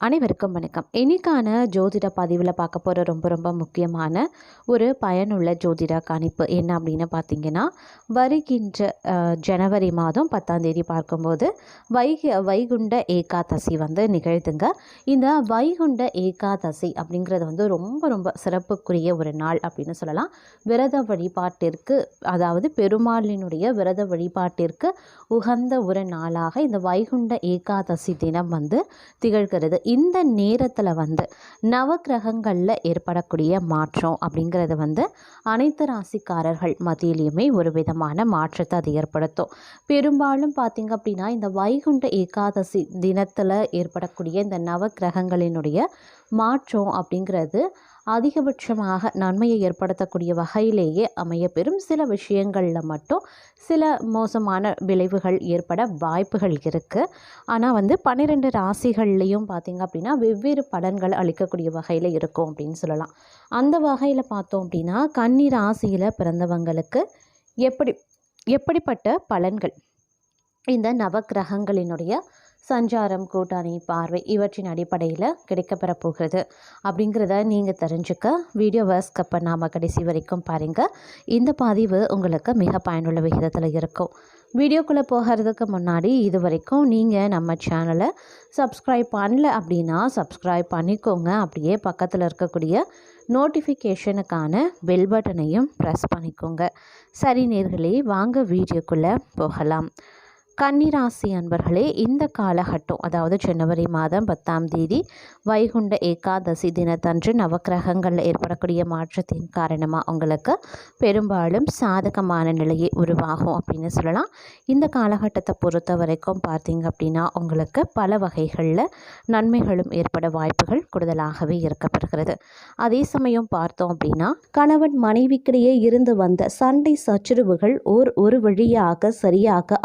அனைவருக்கும் வணக்கம். இன்னைக்கான ஜோதிட பதிவில் பார்க்க போகிற ரொம்ப ரொம்ப முக்கியமான ஒரு பயனுள்ள ஜோதிட கணிப்பு என்ன அப்படின்னு பார்த்தீங்கன்னா வருகின்ற ஜனவரி மாதம் பத்தாம் தேதி பார்க்கும்போது வைக வைகுண்ட ஏகாதசி வந்து நிகழ்த்துங்க இந்த வைகுண்ட ஏகாதசி அப்படிங்கிறது வந்து ரொம்ப ரொம்ப சிறப்புக்குரிய ஒரு நாள் அப்படின்னு சொல்லலாம். விரத வழிபாட்டிற்கு அதாவது பெருமாளினுடைய விரத வழிபாட்டிற்கு உகந்த ஒரு நாளாக இந்த வைகுண்ட ஏகாதசி தினம் வந்து திகழ்கிறது. இந்த நேரத்தில் வந்து நவக்கிரகங்களில் ஏற்படக்கூடிய மாற்றம் அப்படிங்கிறது வந்து அனைத்து ராசிக்காரர்கள் மத்தியிலையுமே ஒரு விதமான மாற்றத்தை அது ஏற்படுத்தும். பெரும்பாலும் பார்த்திங்க அப்படின்னா இந்த வைகுண்ட ஏகாதசி தினத்தில் ஏற்படக்கூடிய இந்த நவக்கிரகங்களினுடைய மாற்றம் அப்படிங்கிறது அதிகபட்சமாக நன்மையை ஏற்படுத்தக்கூடிய வகையிலேயே அமையப்பெறும் சில விஷயங்களில் மட்டும் சில மோசமான விளைவுகள் ஏற்பட வாய்ப்புகள் இருக்குது ஆனால் வந்து பன்னிரெண்டு ராசிகள்லேயும் பார்த்திங்க அப்படின்னா வெவ்வேறு பலன்கள் அளிக்கக்கூடிய வகையில் இருக்கும் அப்படின்னு சொல்லலாம். அந்த வகையில் பார்த்தோம் அப்படின்னா கன்னி ராசியில் பிறந்தவங்களுக்கு எப்படி எப்படிப்பட்ட பலன்கள்? இந்த நவக்கிரகங்களினுடைய சஞ்சாரம் கூட்டாணி பார்வை இவற்றின் அடிப்படையில் கிடைக்கப்பெற போகிறது. அப்படிங்கிறத நீங்கள் தெரிஞ்சுக்க வீடியோ வாஸ்கப்பை நாம் கடைசி வரைக்கும் பாருங்கள் இந்த பதிவு உங்களுக்கு மிக பயனுள்ள விகிதத்தில் இருக்கும். வீடியோக்குள்ளே போகிறதுக்கு முன்னாடி இது வரைக்கும் நீங்கள் நம்ம சேனலை சப்ஸ்கிரைப் பண்ணல அப்படின்னா சப்ஸ்கிரைப் பண்ணிக்கோங்க. அப்படியே பக்கத்தில் இருக்கக்கூடிய நோட்டிஃபிகேஷனுக்கான பெல் பட்டனையும் ப்ரெஸ் பண்ணிக்கோங்க. சரி நேர்களே வாங்க வீடியோக்குள்ளே போகலாம். கன்னிராசி அன்பர்களே இந்த காலகட்டம் அதாவது ஜனவரி மாதம் பத்தாம் தேதி வைகுண்ட ஏகாதசி தினத்தன்று நவக்கிரகங்களில் ஏற்படக்கூடிய மாற்றத்தின் காரணமாக உங்களுக்கு பெரும்பாலும் சாதகமான நிலையை உருவாகும் அப்படின்னு சொல்லலாம். இந்த காலகட்டத்தை பொறுத்த வரைக்கும் பார்த்தீங்க அப்படின்னா உங்களுக்கு பல வகைகளில் நன்மைகளும் ஏற்பட வாய்ப்புகள் கூடுதலாகவே இருக்கப்படுகிறது அதே சமயம் பார்த்தோம் அப்படின்னா கணவன் மனைவிக்கிடையே இருந்து வந்த சண்டை சச்சரவுகள் ஓர் ஒரு வழியாக சரியாக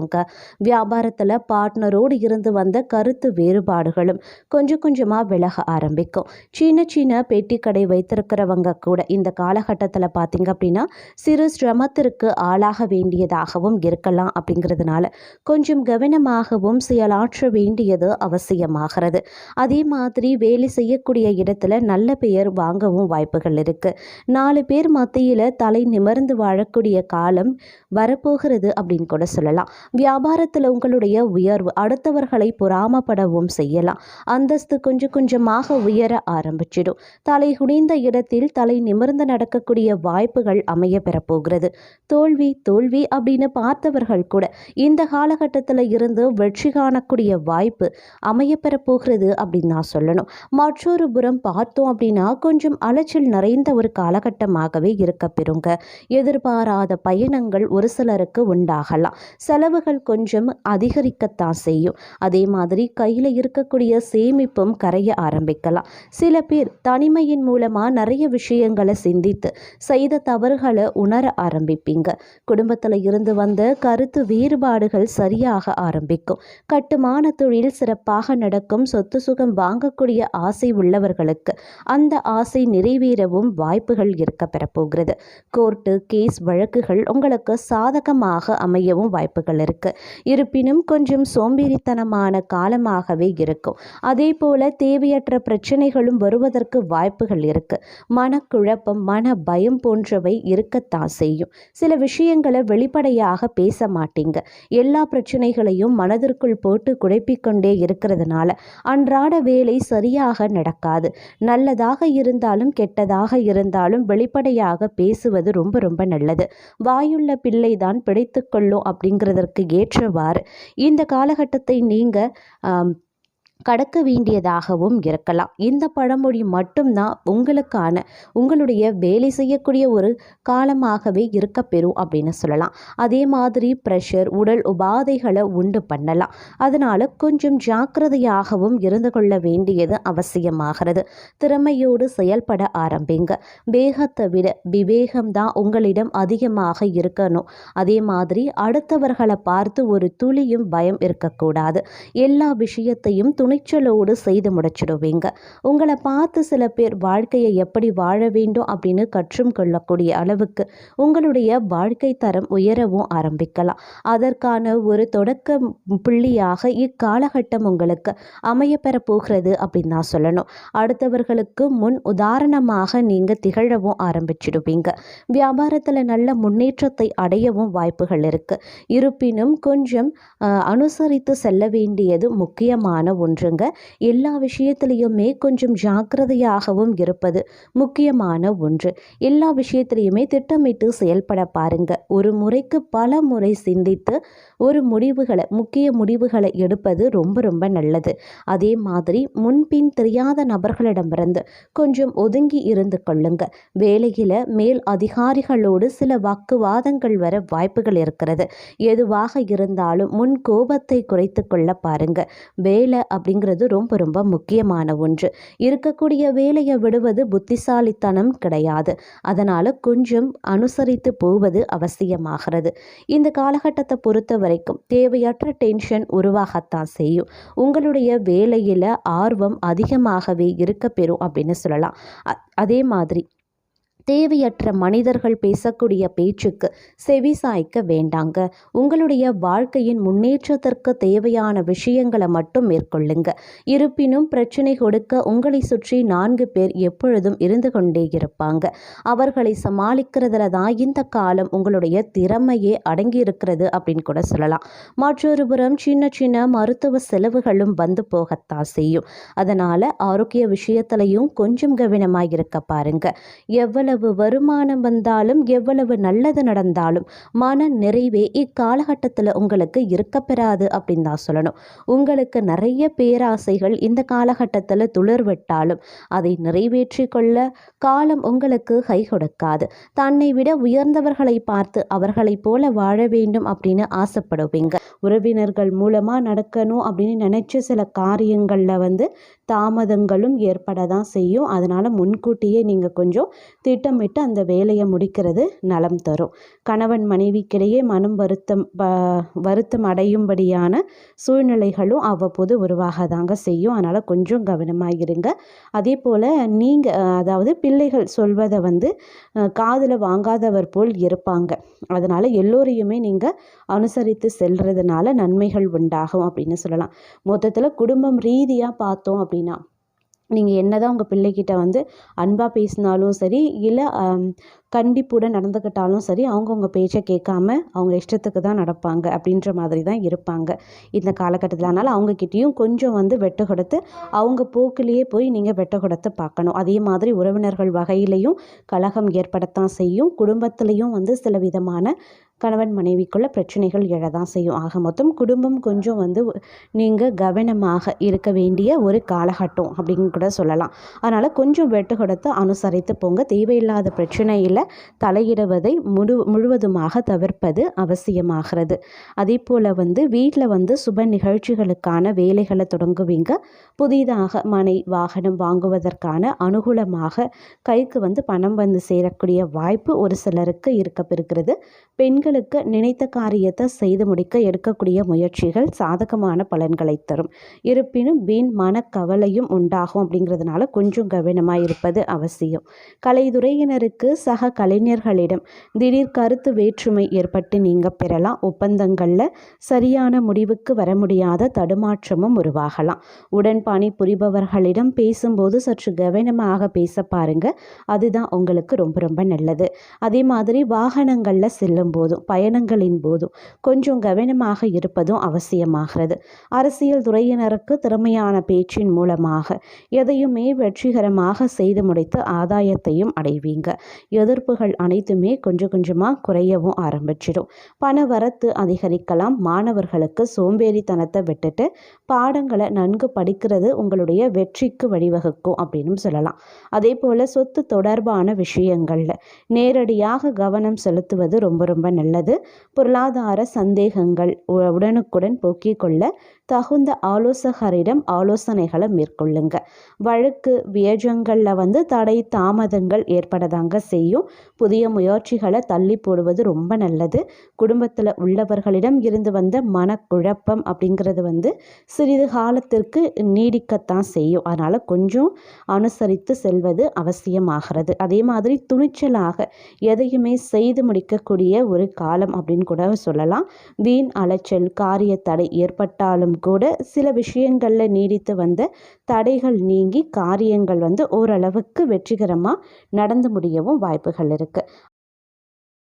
ஆரம்பிச்சிடுங்க வியாபாரத்தில் பார்ட்னரோடு இருந்து வந்த கருத்து வேறுபாடுகளும் கொஞ்சம் கொஞ்சமாக விலக ஆரம்பிக்கும். சின்ன சின்ன பெட்டி கடை வைத்திருக்கிறவங்க கூட இந்த காலகட்டத்தில் பார்த்தீங்க அப்படின்னா சிறு சிரமத்திற்கு ஆளாக வேண்டியதாகவும் இருக்கலாம் அப்படிங்கிறதுனால கொஞ்சம் கவனமாகவும் செயலாற்ற வேண்டியது அவசியமாகிறது. அதே மாதிரி வேலை செய்யக்கூடிய இடத்துல நல்ல பெயர் வாங்கவும் வாய்ப்புகள் இருக்கு. நாலு பேர் மத்தியில் தலை நிமிர்ந்து வாழக்கூடிய காலம் வரப்போகிறது அப்படின்னு கூட சொல்லலாம். வியாபாரத்தில் உங்களுடைய உயர்வு அடுத்தவர்களை பொறாமப்படவும் செய்யலாம். அந்தஸ்து கொஞ்சம் கொஞ்சமாக உயர ஆரம்பிச்சிடும். தலை குனிந்த இடத்தில் தலை நிமிர்ந்து நடக்கக்கூடிய வாய்ப்புகள் அமைய பெறப்போகிறது. தோல்வி தோல்வி அப்படின்னு பார்த்தவர்கள் கூட இந்த காலகட்டத்தில் இருந்து வெற்றி காணக்கூடிய வாய்ப்பு அமைய பெறப்போகிறது அப்படின்னு நான் சொல்லணும். மற்றொரு புறம் பார்த்தோம் அப்படின்னா கொஞ்சம் அலைச்சல் நிறைந்த ஒரு காலகட்டமாகவே இருக்க பெறுங்க. எதிர்பாராத பயணங்கள் ஒரு சிலருக்கு உண்டாகலாம். செலவு செலவுகள் கொஞ்சம் அதிகரிக்கத்தான் செய்யும். அதே மாதிரி கையில் இருக்கக்கூடிய சேமிப்பும் கரைய ஆரம்பிக்கலாம். சில பேர் தனிமையின் மூலமாக நிறைய விஷயங்களை சிந்தித்து செய்த தவறுகளை உணர ஆரம்பிப்பீங்க. குடும்பத்தில் இருந்து வந்த கருத்து வேறுபாடுகள் சரியாக ஆரம்பிக்கும். கட்டுமான தொழில் சிறப்பாக நடக்கும். சொத்து சுகம் வாங்கக்கூடிய ஆசை உள்ளவர்களுக்கு அந்த ஆசை நிறைவேறவும் வாய்ப்புகள் இருக்க பெறப்போகிறது. கோர்ட்டு கேஸ் வழக்குகள் உங்களுக்கு சாதகமாக அமையவும் வாய்ப்புகள் இருக்கு இருப்பினும் கொஞ்சம் சோம்பேறித்தனமான காலமாகவே இருக்கும். அதே போல தேவையற்ற பிரச்சனைகளும் வருவதற்கு வாய்ப்புகள் இருக்கு. மனக்குழப்பம் மன பயம் போன்றவை இருக்கத்தான் செய்யும். சில விஷயங்களை வெளிப்படையாக பேச மாட்டீங்க. எல்லா பிரச்சனைகளையும் மனதிற்குள் போட்டு குழப்பிக்கொண்டே இருக்கிறதுனால அன்றாட வேலை சரியாக நடக்காது. நல்லதாக இருந்தாலும் கெட்டதாக இருந்தாலும் வெளிப்படையாக பேசுவது ரொம்ப ரொம்ப நல்லது. வாயுள்ள பிள்ளை தான் பிழைத்துக்கொள்ளும் அப்படிங்கிறதற்கு ஏற்றவாறு இந்த காலகட்டத்தை நீங்கள் கடக்க வேண்டியதாகவும் இருக்கலாம். இந்த பழமொழி மட்டும்தான் உங்களுக்கான உங்களுடைய வேலை செய்யக்கூடிய ஒரு காலமாகவே இருக்க பெறும் அப்படின்னு சொல்லலாம். அதே மாதிரி ப்ரெஷர் உடல் உபாதைகளை உண்டு பண்ணலாம். அதனால் கொஞ்சம் ஜாக்கிரதையாகவும் இருந்து கொள்ள வேண்டியது அவசியமாகிறது. திறமையோடு செயல்பட ஆரம்பிங்க. வேகத்தை விட விவேகம்தான் உங்களிடம் அதிகமாக இருக்கணும். அதே மாதிரி அடுத்தவர்களை பார்த்து ஒரு துளியும் பயம் இருக்கக்கூடாது. எல்லா விஷயத்தையும் துணி துணிச்சலோடு செய்து முடிச்சிடுவீங்க. உங்களை பார்த்து சில பேர் வாழ்க்கையை எப்படி வாழ வேண்டும் அப்படின்னு கற்றும் கொள்ளக்கூடிய அளவுக்கு உங்களுடைய வாழ்க்கை தரம் உயரவும் ஆரம்பிக்கலாம். அதற்கான ஒரு தொடக்க புள்ளியாக இக்காலகட்டம் உங்களுக்கு அமையப்பெற போகிறது அப்படின்னு தான் சொல்லணும். அடுத்தவர்களுக்கு முன் உதாரணமாக நீங்கள் திகழவும் ஆரம்பிச்சிடுவீங்க. வியாபாரத்தில் நல்ல முன்னேற்றத்தை அடையவும் வாய்ப்புகள் இருக்குது இருப்பினும் கொஞ்சம் அனுசரித்து செல்ல வேண்டியது முக்கியமான ஒன்று. ஒன்றுங்க எல்லா விஷயத்திலையுமே கொஞ்சம் ஜாக்கிரதையாகவும் இருப்பது முக்கியமான ஒன்று. எல்லா விஷயத்திலையுமே திட்டமிட்டு செயல்பட பாருங்க. ஒரு முறைக்கு பல முறை சிந்தித்து ஒரு முடிவுகளை முக்கிய முடிவுகளை எடுப்பது ரொம்ப ரொம்ப நல்லது. அதே மாதிரி முன்பின் தெரியாத நபர்களிடமிருந்து கொஞ்சம் ஒதுங்கி இருந்து கொள்ளுங்க. வேலையில் மேல் அதிகாரிகளோடு சில வாக்குவாதங்கள் வர வாய்ப்புகள் இருக்கிறது. எதுவாக இருந்தாலும் முன் கோபத்தை குறைத்து கொள்ள பாருங்க. வேலை அப்படிங்கிறது ரொம்ப ரொம்ப முக்கியமான ஒன்று. இருக்கக்கூடிய வேலையை விடுவது புத்திசாலித்தனம் கிடையாது. அதனால் கொஞ்சம் அனுசரித்து போவது அவசியமாகிறது. இந்த காலகட்டத்தை பொறுத்த வரைக்கும் தேவையற்ற டென்ஷன் உருவாகத்தான் செய்யும். உங்களுடைய வேலையில் ஆர்வம் அதிகமாகவே இருக்க பெறும் அப்படின்னு சொல்லலாம். அ- அதே மாதிரி தேவையற்ற மனிதர்கள் பேசக்கூடிய பேச்சுக்கு செவி சாய்க்க வேண்டாங்க. உங்களுடைய வாழ்க்கையின் முன்னேற்றத்திற்கு தேவையான விஷயங்களை மட்டும் மேற்கொள்ளுங்க. இருப்பினும் பிரச்சனை கொடுக்க உங்களை சுற்றி நான்கு பேர் எப்பொழுதும் இருந்து கொண்டே இருப்பாங்க. அவர்களை சமாளிக்கிறதுல தான் இந்த காலம் உங்களுடைய திறமையே அடங்கி இருக்கிறது அப்படின்னு கூட சொல்லலாம். மற்றொரு புறம் சின்ன சின்ன மருத்துவ செலவுகளும் வந்து போகத்தான் செய்யும். அதனால் ஆரோக்கிய விஷயத்திலையும் கொஞ்சம் கவனமாக இருக்க பாருங்க. எவ்வளவு எவ்வளவு வருமானம் வந்தாலும் எவ்வளவு நல்லது நடந்தாலும் மன நிறைவே இக்காலகட்டத்தில் உங்களுக்கு இருக்கப்பெறாது அப்படின்னு தான் சொல்லணும். உங்களுக்கு நிறைய பேராசைகள் இந்த காலகட்டத்தில் துளிர்விட்டாலும் அதை நிறைவேற்றி கொள்ள காலம் உங்களுக்கு கை கொடுக்காது. தன்னை விட உயர்ந்தவர்களை பார்த்து அவர்களைப் போல வாழ வேண்டும் அப்படின்னு ஆசைப்படுவீங்க. உறவினர்கள் மூலமாக நடக்கணும் அப்படின்னு நினச்ச சில காரியங்களில் வந்து தாமதங்களும் ஏற்பட தான் செய்யும். அதனால் முன்கூட்டியே நீங்கள் கொஞ்சம் திட்டமிட்டு அந்த வேலையை முடிக்கிறது நலம் தரும். கணவன் மனைவிக்கிடையே மனம் வருத்தம் ப- வருத்தம் அடையும்படியான சூழ்நிலைகளும் அவ்வப்போது உருவாக தாங்க செய்யும். அதனால் கொஞ்சம் கவனமாக இருங்க. அதே போல் நீங்கள் அதாவது பிள்ளைகள் சொல்வதை வந்து காதில் வாங்காதவர் போல் இருப்பாங்க. அதனால் எல்லோரையுமே நீங்கள் அனுசரித்து செல்றதுனால நன்மைகள் உண்டாகும் அப்படின்னு சொல்லலாம். மொத்தத்தில் குடும்பம் ரீதியாக பார்த்தோம் அப்படின்னு நீங்கள் என்னதான் உங்கள் பிள்ளைகிட்ட வந்து அன்பாக பேசினாலும் சரி இல்லை கண்டிப்புடன் நடந்துக்கிட்டாலும் சரி அவங்க உங்கள் பேச்சை கேட்காம அவங்க இஷ்டத்துக்கு தான் நடப்பாங்க அப்படின்ற மாதிரி தான் இருப்பாங்க இந்த காலகட்டத்தில். அதனால் அவங்கக்கிட்டேயும் கொஞ்சம் வந்து வெட்ட கொடுத்து அவங்க போக்கிலேயே போய் நீங்கள் வெட்ட கொடுத்து பார்க்கணும். அதே மாதிரி உறவினர்கள் வகையிலையும் கலகம் ஏற்படத்தான் செய்யும். குடும்பத்துலேயும் வந்து சில விதமான கணவன் மனைவிக்குள்ள பிரச்சனைகள் எழதான் செய்யும். ஆக மொத்தம் குடும்பம் கொஞ்சம் வந்து நீங்கள் கவனமாக இருக்க வேண்டிய ஒரு காலகட்டம் அப்படின்னு கூட சொல்லலாம். அதனால் கொஞ்சம் வெட்டு கொடுத்து அனுசரித்து போங்க. தேவையில்லாத பிரச்சனையில் தலையிடுவதை முழு முழுவதுமாக தவிர்ப்பது அவசியமாகிறது. அதே போல் வந்து வீட்டில் வந்து சுப நிகழ்ச்சிகளுக்கான வேலைகளை தொடங்குவீங்க. புதிதாக மனை வாகனம் வாங்குவதற்கான அனுகூலமாக கைக்கு வந்து பணம் வந்து சேரக்கூடிய வாய்ப்பு ஒரு சிலருக்கு இருக்கப்பெறுகிறது. உங்களுக்கு நினைத்த காரியத்தை செய்து முடிக்க எடுக்கக்கூடிய முயற்சிகள் சாதகமான பலன்களை தரும். இருப்பினும் வீண் மனக்கவலையும் உண்டாகும் அப்படிங்கிறதுனால கொஞ்சம் கவனமாக இருப்பது அவசியம். கலைத்துறையினருக்கு சக கலைஞர்களிடம் திடீர் கருத்து வேற்றுமை ஏற்பட்டு நீங்கள் பெறலாம். ஒப்பந்தங்களில் சரியான முடிவுக்கு வர முடியாத தடுமாற்றமும் உருவாகலாம். உடன் பணி புரிபவர்களிடம் பேசும்போது சற்று கவனமாக பேச பாருங்க. அதுதான் உங்களுக்கு ரொம்ப ரொம்ப நல்லது. அதே மாதிரி வாகனங்களில் செல்லும் போதும் பயணங்களின் போதும். கொஞ்சம் கவனமாக இருப்பதும் அவசியமாகிறது. அரசியல் துறையினருக்கு திறமையான பேச்சின் மூலமாக எதையுமே வெற்றிகரமாக செய்து முடித்து ஆதாயத்தையும் அடைவீங்க. எதிர்ப்புகள் அனைத்துமே கொஞ்சம் கொஞ்சமாக குறையவும் ஆரம்பிச்சிடும். பண வரத்து அதிகரிக்கலாம். மாணவர்களுக்கு சோம்பேறித்தனத்தை விட்டுட்டு பாடங்களை நன்கு படிக்கிறது உங்களுடைய வெற்றிக்கு வழிவகுக்கும் அப்படின்னு சொல்லலாம். அதே போல் சொத்து தொடர்பான விஷயங்களில் நேரடியாக கவனம் செலுத்துவது ரொம்ப ரொம்ப நல்லது. பொருளாதார சந்தேகங்கள் உடனுக்குடன் போக்கிக் கொள்ள தகுந்த ஆலோசகரிடம் ஆலோசனைகளை மேற்கொள்ளுங்க. வழக்கு வியஜங்களில் வந்து தடை தாமதங்கள் ஏற்படதாங்க செய்யும். புதிய முயற்சிகளை தள்ளி போடுவது ரொம்ப நல்லது. குடும்பத்தில் உள்ளவர்களிடம் இருந்து வந்த மனக்குழப்பம் அப்படிங்கிறது வந்து சிறிது காலத்திற்கு நீடிக்கத்தான் செய்யும். அதனால் கொஞ்சம் அனுசரித்து செல்வது அவசியமாகிறது. அதே மாதிரி துணிச்சலாக எதையுமே செய்து முடிக்கக்கூடிய ஒரு காலம் அப்படின்னு கூட சொல்லலாம். வீண் அலைச்சல் காரிய தடை ஏற்பட்டாலும் கூட சில விஷயங்களில் நீடித்து வந்த தடைகள் நீங்கி காரியங்கள் வந்து ஓரளவுக்கு வெற்றிகரமாக நடந்து முடியவும் வாய்ப்புகள் இருக்குது